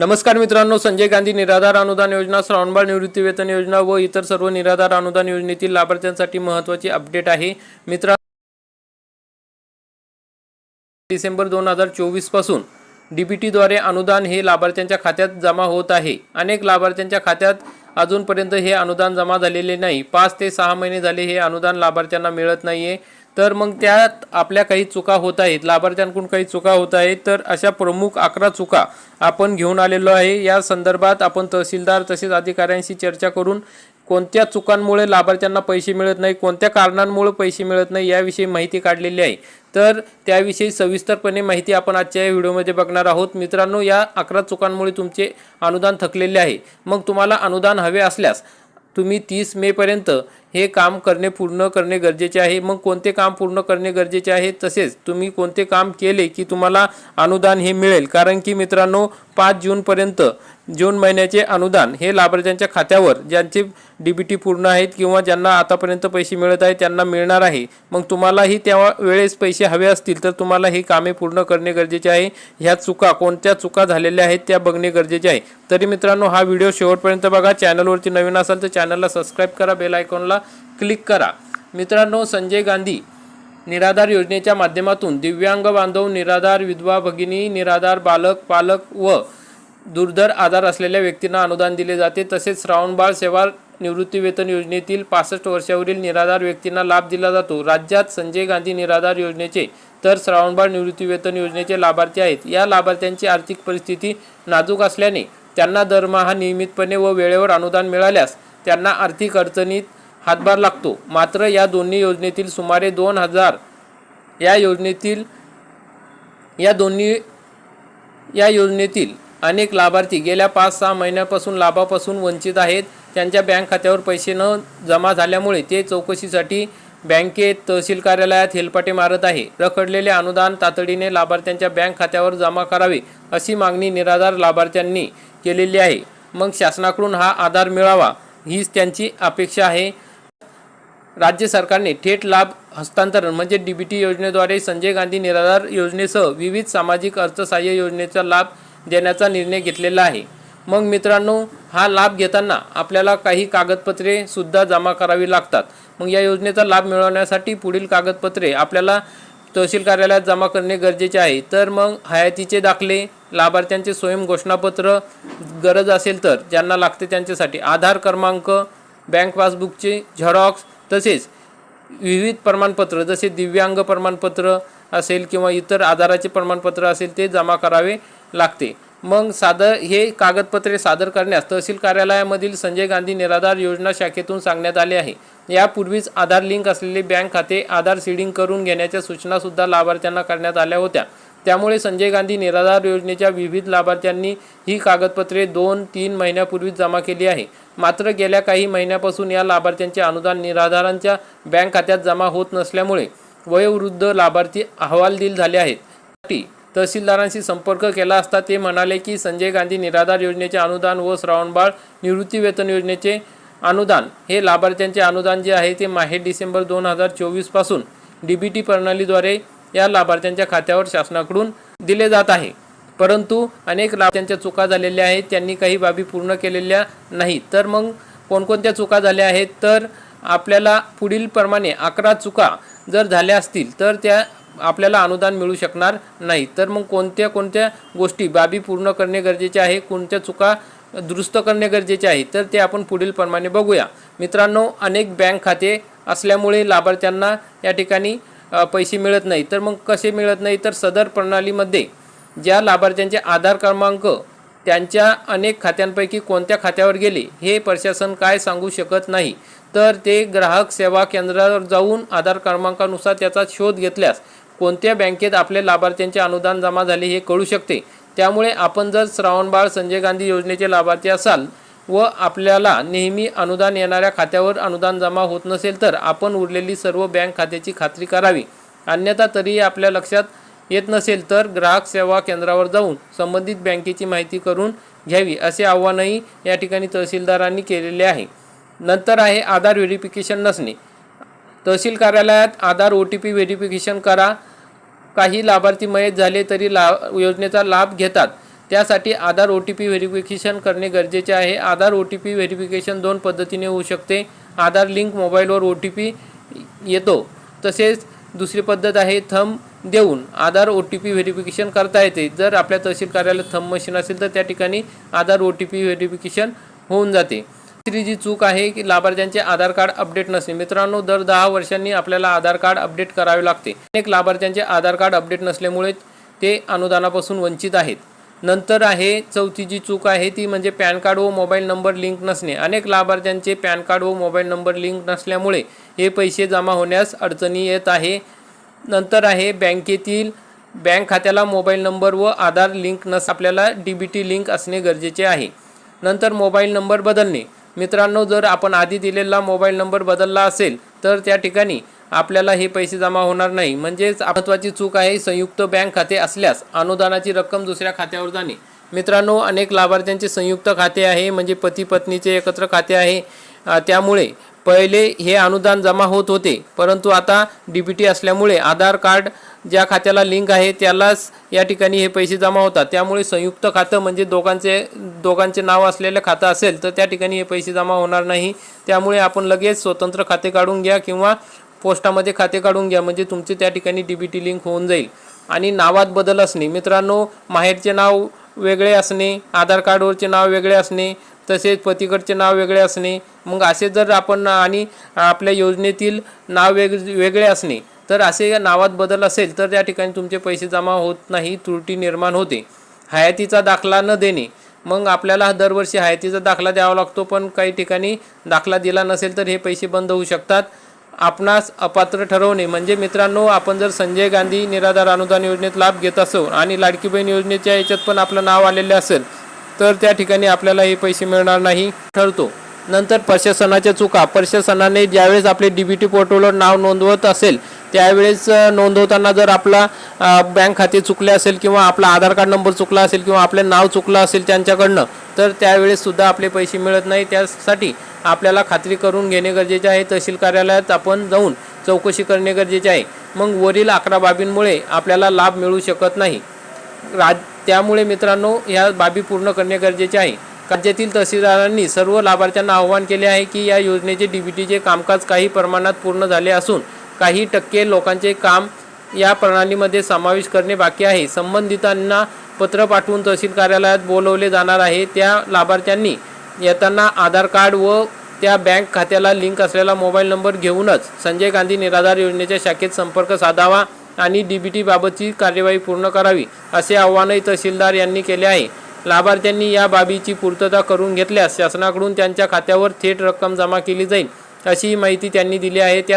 नमस्कार मित्रांनो संजय गांधी निराधार अनुदान योजना श्रावणबाळ निवृत्ती वेतन योजना व इतर सर्व निराधार अनुदान योजनेतील लाभार्थ्यांसाठी महत्त्वाची अपडेट आहे. मित्रांनो डिसेंबर दोन हजार चोवीसपासून डीबीटीद्वारे अनुदान हे लाभार्थ्यांच्या खात्यात जमा होत आहे. अनेक लाभार्थ्यांच्या खात्यात अजूनपर्यंत हे अनुदान जमा झालेले नाही. पाच ते सहा महिने झाले हे अनुदान लाभार्थ्यांना मिळत नाही आहे तर मग त्यात आपल्या काही चुका होत आहेत लाभार्थ्यांकडून काही चुका होत आहेत तर अशा प्रमुख अकरा चुका आपण घेऊन आलेलो आहे. या संदर्भात आपण तहसीलदार तसेच अधिकाऱ्यांशी चर्चा करून कोणत्या चुकांमुळे लाभार्थ्यांना पैसे मिळत नाही कोणत्या कारणांमुळे पैसे मिळत नाही याविषयी माहिती काढलेली आहे. तर त्याविषयी सविस्तरपणे माहिती आपण आजच्या या व्हिडिओमध्ये बघणार आहोत. मित्रांनो या अकरा चुकांमुळे तुमचे अनुदान थकलेले आहे. मग तुम्हाला अनुदान हवे असल्यास तुम्ही तीस मेपर्यंत हे काम करणे पूर्ण करणे गरजेचे आहे. मग कोणते काम पूर्ण करणे गरजेचे आहे? तसेच तुम्ही कोणते काम केले की तुम्हाला अनुदान हे मिळेल? कारण की मित्रांनो पाच जूनपर्यंत जून महिन्याचे अनुदान हे लाभार्थ्यांच्या खात्यावर ज्यांचे डी बी टी पूर्ण आहेत किंवा ज्यांना आतापर्यंत पैसे मिळत आहेत त्यांना मिळणार आहे. मग तुम्हालाही त्या वेळेस पैसे हवे असतील तर तुम्हाला ही कामे पूर्ण करणे गरजेचे आहे. ह्या चुका कोणत्या चुका झालेल्या आहेत त्या बघणे गरजेचे आहे. तरी मित्रांनो हा व्हिडिओ शेवटपर्यंत बघा. चॅनलवरती नवीन असाल तर चॅनलला सबस्क्राईब करा बेल आयकॉनला क्लिक करा. मित्रांनो संजय गांधी निराधार योजनेच्या माध्यमातून दिव्यांग बांधव निराधार विधवा भगिनी निराधार बालक पालक व दुर्धर आधार असलेल्या व्यक्तींना अनुदान दिले जाते. तसेच श्रावणबाळ सेवा निवृत्ती वेतन योजनेतील पासष्ट वर्षावरील निराधार व्यक्तींना लाभ दिला जातो. राज्यात संजय गांधी निराधार योजनेचे तर श्रावणबाळ निवृत्ती वेतन योजनेचे लाभार्थी आहेत. या लाभार्थ्यांची आर्थिक परिस्थिती नाजूक असल्याने त्यांना दरमहा नियमितपणे व वेळेवर अनुदान मिळाल्यास त्यांना आर्थिक अडचणीत हातभार लागतो. मात्र या दोन्ही योजनेतील सुमारे दोन हजार या योजनेतील या दोन्ही या योजनेतील अनेक लाभार्थी गेल्या पाच सहा महिन्यापासून लाभापासून वंचित आहेत. त्यांच्या बँक खात्यावर पैसे न जमा झाल्यामुळे ते चौकशीसाठी बँकेत तहसील कार्यालयात हेलपाटे मारत आहे. रखडलेले अनुदान तातडीने लाभार्थ्यांच्या बँक खात्यावर जमा करावे अशी मागणी निराधार लाभार्थ्यांनी केलेली आहे. मग शासनाकडून हा आधार मिळावा हीच त्यांची अपेक्षा आहे. राज्य सरकारने थेट लाभ हस्तांतरण म्हणजे डीबीटी योजनेद्वारे संजय गांधी निराधार योजनेसह विविध सामाजिक अर्थसहाय्य योजनेचा लाभ देण्याचा निर्णय घेतलेला आहे. मग मित्रांनो हा लाभ घेताना आपल्याला काही कागदपत्रे सुद्धा जमा करावी लागतात. मग या योजनेचा लाभ मिळवण्यासाठी पुढील कागदपत्रे आपल्याला तहसील कार्यालयात जमा करणे गरजेचे आहे. तर मग हयातीचे दाखले लाभार्थ्यांचे स्वयं घोषणापत्र गरज असेल तर ज्यांना लागते त्यांच्यासाठी आधार क्रमांक बँक पासबुकचे झेरॉक्स तसेच विविध प्रमाणपत्र जसे दिव्यांग प्रमाणपत्र असेल किंवा इतर आधाराचे प्रमाणपत्र असेल ते जमा करावे. लागते. मग सादर हे कागदपत्रे सादर करण्यास तहसील कार्यालयामधील संजय गांधी निराधार योजना शाखेतून सांगण्यात आले आहे. यापूर्वीच आधार लिंक असलेले बँक खाते आधार सीडिंग करून घेण्याच्या सूचनासुद्धा लाभार्थ्यांना करण्यात आल्या होत्या. त्यामुळे संजय गांधी निराधार योजनेच्या विविध लाभार्थ्यांनी ही कागदपत्रे दोन तीन महिन्यापूर्वीच जमा केली आहे. मात्र गेल्या काही महिन्यापासून या लाभार्थ्यांचे अनुदान निराधारांच्या बँक खात्यात जमा होत नसल्यामुळे वयोवृद्ध लाभार्थी अहवालदिल झाले आहेत. तहसीलदारांशी संपर्क केला असता ते म्हणाले की संजय गांधी निराधार योजनेचे अनुदान व श्रावणबाळ निवृत्तीवेतन योजनेचे अनुदान हे लाभार्थ्यांचे अनुदान जे आहे ते माहे डिसेंबर दोन हजार चोवीसपासून डी बी टी प्रणालीद्वारे या लाभार्थ्यांच्या खात्यावर शासनाकडून दिले जात आहे. परंतु अनेक लाभार्थ्यांच्या चुका झालेल्या आहेत त्यांनी काही बाबी पूर्ण केलेल्या नाही तर मग कोणकोणत्या चुका झाल्या आहेत? तर आपल्याला पुढील प्रमाणे अकरा चुका जर झाल्या असतील तर त्या आपल्याला अनुदान मिळू शकणार नाही. तर मग कोणत्या कोणत्या गोष्टी बाबी पूर्ण करणे गरजेचे आहे? कोणत्या चुका दुरुस्त करणे गरजेचे आहे? तर ते आपण पुढील प्रमाणे बघूया. मित्रांनो अनेक बँक खाते असल्यामुळे लाभार्थ्यांना या ठिकाणी पैसे मिळत नाही. तर मग कसे मिळत नाही? तर सदर प्रणालीमध्ये ज्या लाभार्थ्यांचे आधार क्रमांक त्यांच्या अनेक खात्यांपैकी कोणत्या खात्यावर गेले हे प्रशासन काय सांगू शकत नाही. तर ते ग्राहक सेवा केंद्रावर जाऊन आधार क्रमांकानुसार त्याचा शोध घेतल्यास कोणत्या बँकेत आपल्या लाभार्थ्यांचे अनुदान जमा झाले हे कळू शकते. त्यामुळे आपण जर श्रावणबाळ संजय गांधी योजनेचे लाभार्थी असाल व आपल्याला नेहमी अनुदान येणाऱ्या खात्यावर अनुदान जमा होत नसेल तर आपण उरलेली सर्व बँक खात्याची खात्री करावी. अन्यथा तरीही आपल्या लक्षात येत नसेल तर ग्राहक सेवा केंद्रावर जाऊन संबंधित बँकेची माहिती करून घ्यावी असे आव्हानही या ठिकाणी तहसीलदारांनी केलेले आहे. नंतर आहे आधार व्हेरिफिकेशन नसणे. तहसील कार्यालयात Aadhaar O T P verification करा. काही लाभार्थी मयत झाले तरी ला योजनेचा लाभ घेतात. त्यासाठी Aadhaar O T P verification करणे गरजेचे आहे. Aadhaar O T P verification दोन पद्धतीने होऊ शकते. आधार लिंक मोबाईलवर ओ टी पी येतो. तसेच दुसरी पद्धत आहे थंब देऊन. Aadhaar O T P verification करता येते. जर आपल्या तहसील कार्यालयात थंब मशीन असेल तर त्या ठिकाणी Aadhaar O T P verification होऊन जाते. तिसरी जी चूक आहे की लाभार्थ्यांचे आधार कार्ड अपडेट नसणे मित्रांनो दर दहा वर्षांनी आपल्याला आधार कार्ड अपडेट करावे लागते. अनेक लाभार्थ्यांचे आधार कार्ड अपडेट नसल्यामुळे ते अनुदानापासून वंचित आहेत. नंतर आहे चौथी जी चूक आहे ती म्हणजे पॅन कार्ड व मोबाईल नंबर लिंक नसणे. अनेक लाभार्थ्यांचे पॅन कार्ड व मोबाईल नंबर लिंक नसल्यामुळे हे पैसे जमा होण्यास अडचणी येत आहे. नंतर आहे बँकेतील बँक खात्याला मोबाईल नंबर व आधार लिंक नस आपल्याला डी बी टी लिंक असणे गरजेचे आहे. नंतर मोबाईल नंबर बदलणे. मित्रांनो जर आपण आधी दिलेला मोबाईल नंबर बदलला असेल तर त्या ठिकाणी आपल्याला हे पैसे जमा होणार नाही. म्हणजेच महत्त्वाची चूक आहे संयुक्त बँक खाते असल्यास अनुदानाची रक्कम दुसऱ्या खात्यावर जाणे. मित्रांनो अनेक लाभार्थ्यांचे संयुक्त खाते आहे म्हणजे पती पत्नीचे एकत्र खाते आहे. त्यामुळे पहिले हे अनुदान जमा होत होते परंतु आता डी बी टी असल्यामुळे आधार कार्ड ज्या खात्याला लिंक आहे त्यालाच या ठिकाणी हे पैसे जमा होतात. त्यामुळे संयुक्त खातं म्हणजे दोघांचे दोघांचे नाव असलेलं खातं असेल तर त्या ठिकाणी हे पैसे जमा होणार नाही. त्यामुळे आपण लगेच स्वतंत्र खाते काढून घ्या किंवा पोस्टामध्ये खाते काढून घ्या म्हणजे तुमचे त्या ठिकाणी डी बी टी लिंक होऊन जाईल. आणि नावात बदल असणे मित्रांनो माहेरचे नाव वेगळे असणे आधार कार्डवरचे नाव वेगळे असणे तसेच पतीकडचे नाव वेगळे असणे मग असे जर आपण आणि आपल्या योजनेतील नाव वेग वेगळे असणे तर असे नावात बदल असेल तर त्या ठिकाणी तुमचे पैसे जमा होत नाही त्रुटी निर्माण होते. हयातीचा दाखला न देणे मग आपल्याला दरवर्षी हयातीचा दाखला द्यावा लागतो पण काही ठिकाणी दाखला दिला नसेल तर हे पैसे बंद होऊ शकतात. आपणास अपात्र ठरवणे म्हणजे मित्रांनो आपण जर संजय गांधी निराधार अनुदान योजनेत लाभ घेत असो आणि लाडकी बहीण योजनेच्या याच्यात पण आपलं नाव आलेले असेल तर त्या ठिकाणी आपल्याला हे पैसे मिळणार नाही ठरतो. नंतर प्रशासनाच्या चुका. प्रशासनाने ज्यावेळेस आपले डी बी टी पोर्टलवर नाव नोंदवत असेल त्यावेळेस नोंदवताना जर आपला बँक खाते चुकले असेल किंवा आपला आधार कार्ड नंबर चुकला असेल किंवा आपले नाव चुकलं असेल त्यांच्याकडनं तर त्यावेळेससुद्धा आपले पैसे मिळत नाही. त्यासाठी आपल्याला खात्री करून घेणे गरजेचे आहे. तहसील कार्यालयात आपण जाऊन चौकशी करणे गरजेचे आहे. मग वरील अकरा बाबींमुळे आपल्याला लाभ मिळू शकत नाही. राज त्यामुळे मित्रांनो ह्या बाबी पूर्ण करणे गरजेचे आहे. राज्यातील तहसीलदारांनी सर्व लाभार्थ्यांना आवाहन केले आहे की या योजनेचे डी बी टीचे कामकाज काही प्रमाणात पूर्ण झाले असून काही टक्के लोकांचे काम या प्रणालीमध्ये समावेश करणे बाकी आहे. संबंधितांना पत्र पाठवून तहसील कार्यालयात बोलवले जाणार आहे. त्या लाभार्थ्यांनी येताना आधार कार्ड व त्या बँक खात्याला लिंक असलेला मोबाईल नंबर घेऊनच संजय गांधी निराधार योजनेच्या शाखेत संपर्क साधावा. आणि डी बी टी बाबतची कार्यवाही पूर्ण करावी असे आव्हानही तहसीलदार यांनी केले आहे. लाभार्थ्यांनी या बाबीची पूर्तता करून घेतल्यास शासनाकडून त्यांच्या खात्यावर थेट रक्कम जमा केली जाईल अशी माहिती त्यांनी दिली आहे. त्या